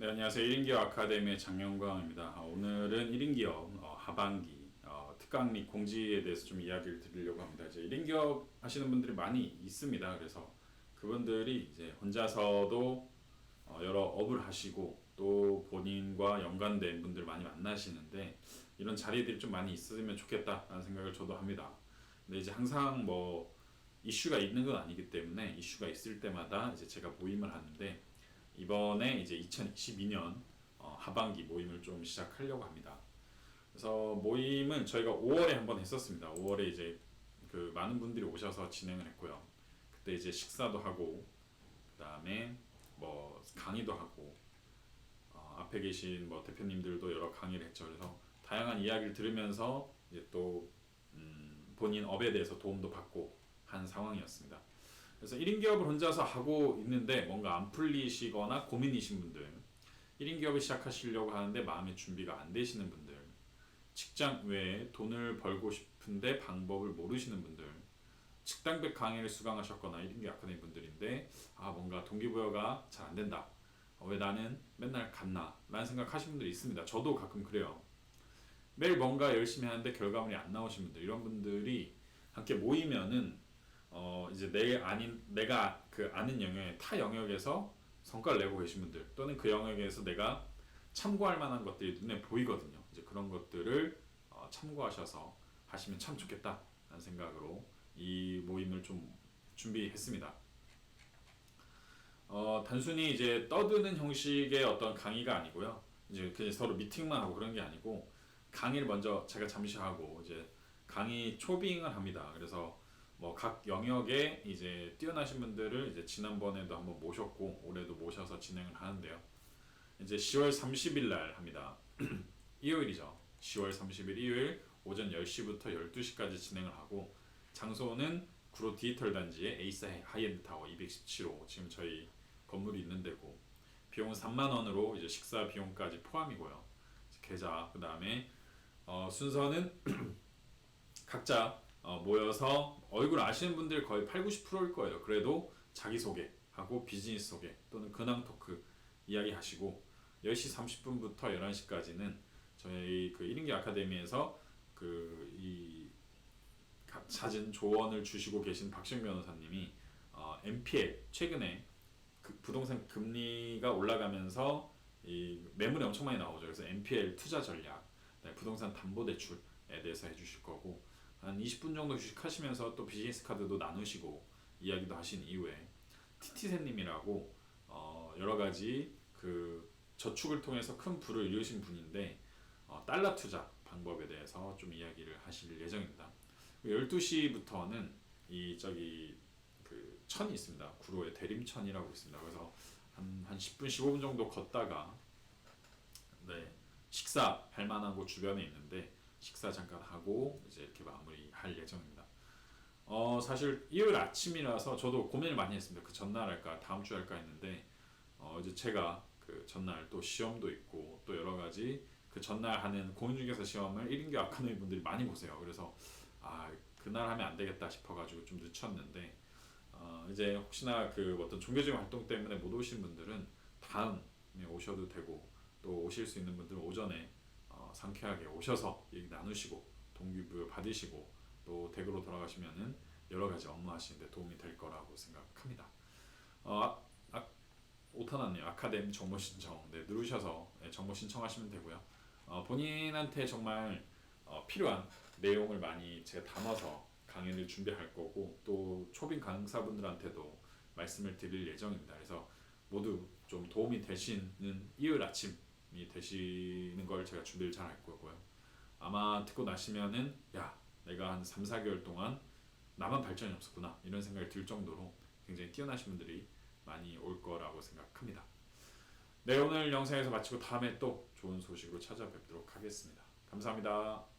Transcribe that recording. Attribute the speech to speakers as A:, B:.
A: 네, 안녕하세요. 1인기업 아카데미의 장영광입니다. 아, 오늘은 1인기업 어, 하반기 어, 특강리 공지에 대해서 좀 이야기를 드리려고 합니다. 이제 1인기업 하시는 분들이 많이 있습니다. 그래서 그분들이 이제 혼자서도 어, 여러 업을 하시고 또 본인과 연관된 분들 많이 만나시는데 이런 자리들이 좀 많이 있으면 좋겠다라는 생각을 저도 합니다. 근데 이제 항상 뭐 이슈가 있는 건 아니기 때문에 이슈가 있을 때마다 이제 제가 모임을 하는데 이번에 이제 2022년 어, 하반기 모임을 좀 시작하려고 합니다. 그래서 모임은 저희가 5월에 한번 했었습니다. 5월에 이제 그 많은 분들이 오셔서 진행을 했고요. 그때 이제 식사도 하고 그다음에 뭐 강의도 하고 어, 앞에 계신 뭐 대표님들도 여러 강의를 했죠. 그래서 다양한 이야기를 들으면서 이제 또 음, 본인 업에 대해서 도움도 받고 한 상황이었습니다. 그래서 1인 기업을 혼자서 하고 있는데 뭔가 안 풀리시거나 고민이신 분들, 1인 기업을 시작하시려고 하는데 마음의 준비가 안 되시는 분들, 직장 외에 돈을 벌고 싶은데 방법을 모르시는 분들, 직당백 강의를 수강하셨거나 1인 기업 아카데미 분들인데 아 뭔가 동기부여가 잘 안 된다. 어, 왜 나는 맨날 갔나? 라는 생각하시는 분들이 있습니다. 저도 가끔 그래요. 매일 뭔가 열심히 하는데 결과물이 안 나오신 분들, 이런 분들이 함께 모이면은 어 이제 내 아닌 내가 그 아는 영역의 타 영역에서 성과를 내고 계신 분들 또는 그 영역에서 내가 참고할 만한 것들이 눈에 보이거든요. 이제 그런 것들을 어, 참고하셔서 하시면 참 좋겠다라는 생각으로 이 모임을 좀 준비했습니다. 어, 단순히 이제 떠드는 형식의 어떤 강의가 아니고요. 이제 그냥 서로 미팅만 하고 그런 게 아니고 강의를 먼저 제가 잠시 하고 이제 강의 초빙을 합니다. 그래서 뭐 각 영역에 이제 뛰어나신 분들을 이제 지난번에도 한번 모셨고 올해도 모셔서 진행을 하는데요. 이제 10월 30일 날 합니다. 일요일이죠. 10월 30일 일요일 오전 10시부터 12시까지 진행을 하고 장소는 구로 디지털 단지의 에이스 하이엔드 타워 217호 지금 저희 건물이 있는 데고 비용은 3만 원으로 이제 식사 비용까지 포함이고요. 계좌 그 다음에 어, 순서는 각자 어, 모여서 얼굴 아시는 분들 거의 8, 90%일 거예요. 그래도 자기소개하고 비즈니스 소개 또는 근황 토크 이야기 하시고 10시 30분부터 11시까지는 저희 그 1인기 아카데미에서 그 이 잦은 조언을 주시고 계신 박시영 변호사님이 어, MPL 최근에 그 부동산 금리가 올라가면서 이 매물이 엄청 많이 나오죠. 그래서 MPL 투자 전략, 네, 부동산 담보 대출에 대해서 해주실 거고 한 20분 정도 휴식하시면서 또 비즈니스 카드도 나누시고 이야기도 하신 이후에 티티세님이라고 어, 여러 가지 그 저축을 통해서 큰 부를 이루신 분인데 어, 달러 투자 방법에 대해서 좀 이야기를 하실 예정입니다. 12시부터는 이 저기 그 천이 있습니다. 구로에 대림천이라고 있습니다. 그래서 한, 한 10분, 15분 정도 걷다가 네, 식사할 만한 곳 주변에 있는데 식사 잠깐 하고 이제 이렇게 마무리할 예정입니다. 어 사실 일요일 아침이라서 저도 고민을 많이 했습니다. 그 전날 할까 다음 주 할까 했는데 어 이제 제가 그 전날 또 시험도 있고 또 여러 가지 그 전날 하는 공인중개사 시험을 1인교 아카데미 분들이 많이 보세요. 그래서 아 그날 하면 안 되겠다 싶어가지고 좀 늦췄는데 어 이제 혹시나 그 어떤 종교적인 활동 때문에 못 오신 분들은 다음에 오셔도 되고 또 오실 수 있는 분들은 오전에 어, 상쾌하게 오셔서 얘기 나누시고 동기부여 받으시고 또 댁으로 돌아가시면은 여러 가지 업무 하시는데 도움이 될 거라고 생각합니다. 어, 아, 아, 오타났네요. 아카데미 정보 신청 네, 누르셔서 네, 정보 신청하시면 되고요. 어, 본인한테 정말 어, 필요한 내용을 많이 제가 담아서 강연을 준비할 거고 또 초빙 강사분들한테도 말씀을 드릴 예정입니다. 그래서 모두 좀 도움이 되시는 일요일 아침 이 되시는 걸 제가 준비를 잘 할 거고요. 아마 듣고 나시면은 야 내가 한 3, 4개월 동안 나만 발전이 없었구나 이런 생각이 들 정도로 굉장히 뛰어나신 분들이 많이 올 거라고 생각합니다. 네 오늘 영상에서 마치고 다음에 또 좋은 소식으로 찾아뵙도록 하겠습니다. 감사합니다.